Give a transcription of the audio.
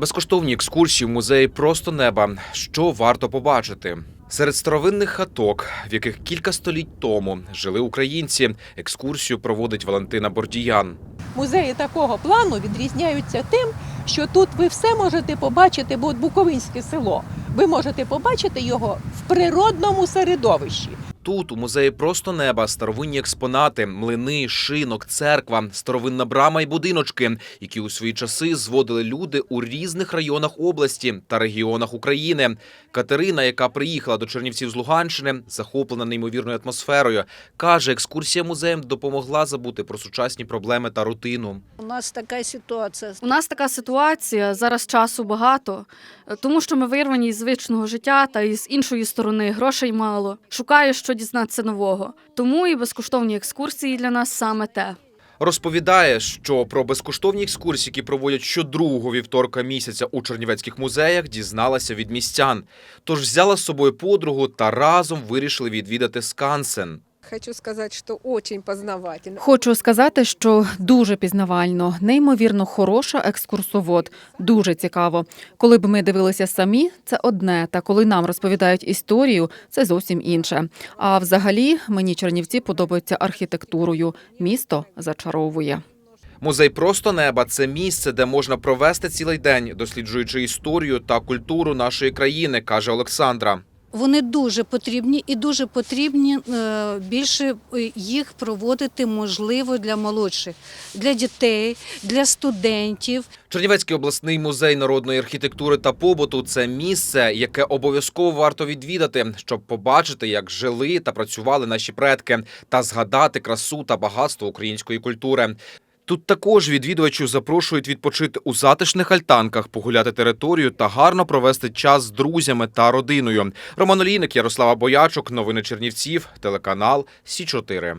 Безкоштовні екскурсії в музеї просто неба. Що варто побачити? Серед старовинних хаток, в яких кілька століть тому жили українці, екскурсію проводить Валентина Бордіян. Музеї такого плану відрізняються тим, що тут ви все можете побачити, бо от Буковинське село, ви можете побачити його в природному середовищі. Тут у музеї просто неба старовинні експонати, млини, шинок, церква, старовинна брама і будиночки, які у свої часи зводили люди у різних районах області та регіонах України. Катерина, яка приїхала до Чернівців з Луганщини, захоплена неймовірною атмосферою, каже, екскурсія музеєм допомогла забути про сучасні проблеми та рутину. У нас така ситуація. У нас така ситуація зараз часу багато, тому що ми вирвані із звичного життя та із іншої сторони грошей мало. Шукаю, що дізнатися нового. Тому і безкоштовні екскурсії для нас саме те. Розповідає, що про безкоштовні екскурсії, які проводять щодругого вівторка місяця у чернівецьких музеях, дізналася від містян. Тож взяла з собою подругу та разом вирішили відвідати скансен. Хочу сказать, что очень познавательно. Хочу сказати, що дуже пізнавально, неймовірно хороша екскурсовод, дуже цікаво. Коли б ми дивилися самі, це одне. Та коли нам розповідають історію, це зовсім інше. А взагалі мені Чернівці подобаються архітектурою. Місто зачаровує. Музей просто неба це місце, де можна провести цілий день, досліджуючи історію та культуру нашої країни, каже Олександра. Вони дуже потрібні і дуже потрібні е, більше е, їх проводити можливо для молодших, для дітей, для студентів. Чернівецький обласний музей народної архітектури та побуту це місце, яке обов'язково варто відвідати, щоб побачити, як жили та працювали наші предки, та згадати красу та багатство української культури. Тут також відвідувачів запрошують відпочити у затишних альтанках, погуляти територію та гарно провести час з друзями та родиною. Роман Олійник, Ярослава Боячок, новини Чернівців, телеканал Сі 4